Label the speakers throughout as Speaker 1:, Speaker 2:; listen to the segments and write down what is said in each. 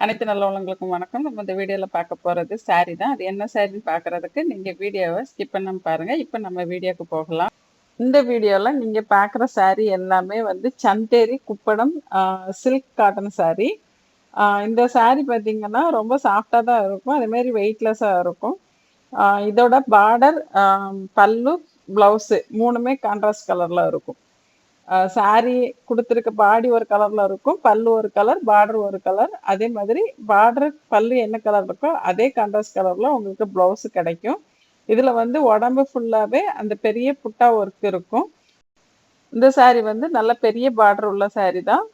Speaker 1: அனைத்து நல்லவங்களுக்கும் வணக்கம். நம்ம இந்த வீடியோவில் பார்க்க போகிறது saree தான். அது என்ன சாரின்னு பார்க்குறதுக்கு நீங்கள் வீடியோவை ஸ்கிப் பண்ண பாருங்கள் இப்போ நம்ம வீடியோக்கு போகலாம். இந்த வீடியோவில் நீங்கள் பார்க்குற saree எல்லாமே வந்து Chanderi Kuppadam silk cotton saree. இந்த saree பார்த்தீங்கன்னா ரொம்ப சாஃப்டாக தான் இருக்கும். அதேமாரி வெயிட்லெஸ்ஸாக இருக்கும். இதோட பார்டர் பல்லு ப்ளவுஸு மூணுமே கான்ட்ராஸ்ட் கலரில் இருக்கும். சாரி கொடுத்துருக்க பாடி ஒரு கலர்ல இருக்கும் பல்லு ஒரு கலர் பார்டர் ஒரு கலர் அதே மாதிரி பார்டர் பல்லு என்ன கலர் இருக்கோ அதே கான்ட்ராஸ்ட் கலர்ல உங்களுக்கு பிளவுஸ் கிடைக்கும். இதுல வந்து உடம்பு ஃபுல்லாவே அந்த பெரிய புட்டா ஒர்க் இருக்கும். இந்த saree வந்து நல்ல பெரிய பார்டர் உள்ள saree தான்.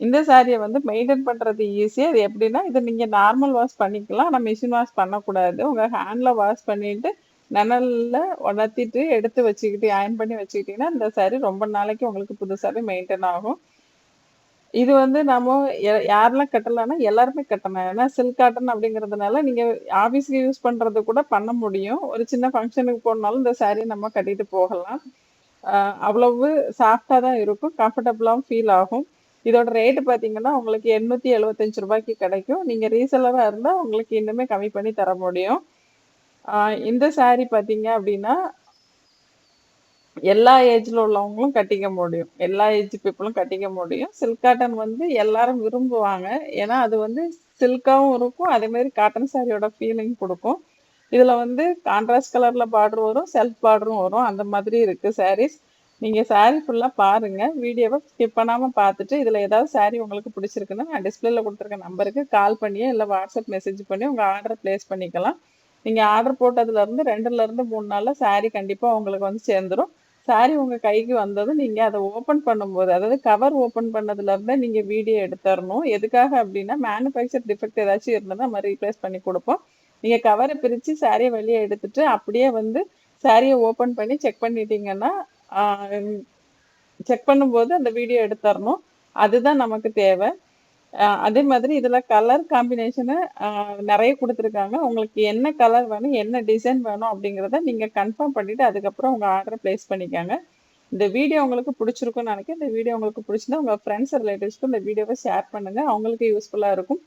Speaker 1: இந்த சாரியை வந்து மெயின்டைன் பண்றது ஈஸி அது எப்படின்னா இதை நீங்க நார்மல் வாஷ் பண்ணிக்கலாம். ஆனால் மிஷின் வாஷ் பண்ணக்கூடாது. உங்க ஹேண்ட்ல வாஷ் பண்ணிட்டு நனல்ல உணர்த்திட்டு எடுத்து வச்சுக்கிட்டு அயன் பண்ணி வச்சுக்கிட்டீங்கன்னா இந்த saree ரொம்ப நாளைக்கு உங்களுக்கு புதுசாகவே மெயின்டைன் ஆகும். இது வந்து நம்ம யாரெல்லாம் கட்டலாம்னா எல்லாருமே கட்டணும். ஏன்னா சில்க் காட்டன் அப்படிங்கிறதுனால நீங்க ஆபீஸ்க்கு யூஸ் பண்றது கூட பண்ண முடியும். ஒரு சின்ன ஃபங்க்ஷனுக்கு போனாலும் இந்த saree நம்ம கட்டிட்டு போகலாம். அவ்வளவு சாஃப்டா தான் இருக்கும். கம்ஃபர்டபுளாகவும் ஃபீல் ஆகும். இதோட ரேட்டு பார்த்தீங்கன்னா உங்களுக்கு எண்ணூற்றி எழுபத்தஞ்சு ரூபாய்க்கு கிடைக்கும். நீங்கள் ரீசெலராக இருந்தால் உங்களுக்கு இன்னுமே கம்மி பண்ணி தர முடியும். இந்த சாரி பார்த்தீங்க அப்படின்னா எல்லா ஏஜ்ல உள்ளவங்களும் கட்டிக்க முடியும். எல்லா ஏஜ் பீப்புளும் கட்டிக்க முடியும். சில்க் காட்டன் வந்து எல்லாரும் விரும்புவாங்க. ஏன்னா அது வந்து சில்காவும் இருக்கும். அதே மாதிரி காட்டன் சாரியோட ஃபீலிங் கொடுக்கும். இதுல வந்து கான்ட்ராஸ்ட் கலர்ல பார்டர் வரும் செல்ஃப் பார்டரும் வரும். அந்த மாதிரி இருக்கு சாரீஸ் நீங்க சாரீ ஃபுல்லா பாருங்க. வீடியோவை ஸ்கிப் பண்ணாம பார்த்துட்டு இதுல ஏதாவது சாரீ உங்களுக்கு பிடிச்சிருக்குன்னா நான் டிஸ்பிளேல கொடுத்துருக்க நம்பருக்கு கால் பண்ணியோ இல்லை வாட்ஸ்அப் மெசேஜ் பண்ணி உங்க ஆர்டர் பிளேஸ் பண்ணிக்கலாம். நீங்கள் ஆர்டர் போட்டதுலேருந்து ரெண்டுலேருந்து மூணு நாளில் saree கண்டிப்பாக உங்களுக்கு வந்து சேர்ந்துடும் saree உங்கள் கைக்கு வந்ததும் நீங்கள் அதை ஓப்பன் பண்ணும்போது அதாவது கவர் ஓப்பன் பண்ணதுலேருந்தே நீங்கள் வீடியோ எடுத்துறணும் எதுக்காக அப்படின்னா மேனுஃபேக்சர் டிஃபெக்ட் ஏதாச்சும் இருந்தால் நம்ம ரீப்ளேஸ் பண்ணி கொடுப்போம். நீங்கள் கவரை பிரித்து சாரியை வெளியே எடுத்துட்டு அப்படியே வந்து சாரியை ஓப்பன் பண்ணி செக் பண்ணிட்டீங்கன்னா செக் பண்ணும்போது அந்த வீடியோ எடுத்துறணும் அதுதான் நமக்கு தேவை. அதே மாதிரி இதில் கலர் காம்பினேஷனு நிறைய கொடுத்துருக்காங்க. உங்களுக்கு என்ன கலர் வேணும் என்ன டிசைன் வேணும் அப்படிங்கிறத நீங்கள் கன்ஃபார்ம் பண்ணிவிட்டு அதுக்கப்புறம் உங்கள் ஆர்டரை ப்ளேஸ் பண்ணிக்காங்க. இந்த வீடியோ உங்களுக்கு பிடிச்சிருக்கும்னு நினைக்கிறேன். இந்த வீடியோ உங்களுக்கு பிடிச்சிருந்தா உங்கள் ஃப்ரெண்ட்ஸ் ரிலேட்டிவ்ஸ்க்கு இந்த வீடியோவை ஷேர் பண்ணுங்கள் அவங்களுக்கு யூஸ்ஃபுல்லாக இருக்கும்.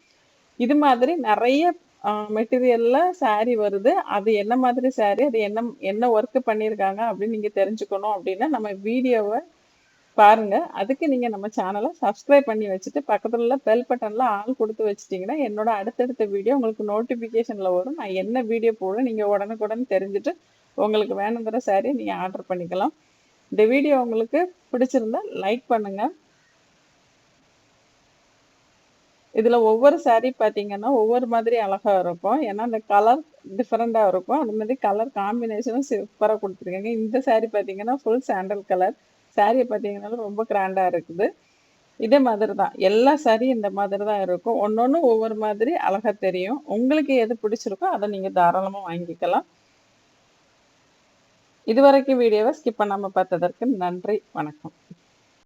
Speaker 1: இது மாதிரி நிறைய மெட்டீரியலில் சாரீ வருது. அது என்ன மாதிரி சாரீ அது என்ன என்ன ஒர்க்கு பண்ணியிருக்காங்க அப்படின்னு நீங்கள் தெரிஞ்சுக்கணும் அப்படின்னா நம்ம வீடியோவை பாருங்க. அதுக்கு நீங்க நம்ம சேனலை சப்ஸ்கிரைப் பண்ணி வச்சுட்டு பக்கத்துல உள்ள பெல் பட்டன்ல ஆள் கொடுத்து வச்சிட்டீங்கன்னா என்னோட அடுத்தடுத்த வீடியோ உங்களுக்கு நோட்டிபிகேஷன்ல வரும். நான் என்ன வீடியோ போடுறேன் நீங்க உடனுக்குடன் தெரிஞ்சுட்டு உங்களுக்கு வேணுங்கிற saree நீங்க ஆர்டர் பண்ணிக்கலாம். இந்த வீடியோ உங்களுக்கு பிடிச்சிருந்தா லைக் பண்ணுங்க. இதில் ஒவ்வொரு சாரீ பார்த்தீங்கன்னா ஒவ்வொரு மாதிரி அழகாக இருக்கும். ஏன்னா அந்த கலர் டிஃப்ரெண்ட்டாக இருக்கும். அது மாதிரி கலர் காம்பினேஷனும் சூப்பராக கொடுத்துருக்காங்க. இந்த சாரீ பார்த்தீங்கன்னா ஃபுல் சாண்டல் கலர் சாரியை பார்த்தீங்கனாலும் ரொம்ப கிராண்டா இருக்குது. இதே மாதிரி தான் எல்லா சாரியும் இந்த மாதிரி தான் இருக்கும். ஒன்னொன்னு ஒவ்வொரு மாதிரி அழகா தெரியும். உங்களுக்கு எது பிடிச்சிருக்கோ அதை நீங்க தாராளமா வாங்கிக்கலாம். இதுவரைக்கும் வீடியோவை ஸ்கிப் பண்ணாமல் பார்த்ததற்கு நன்றி. வணக்கம்.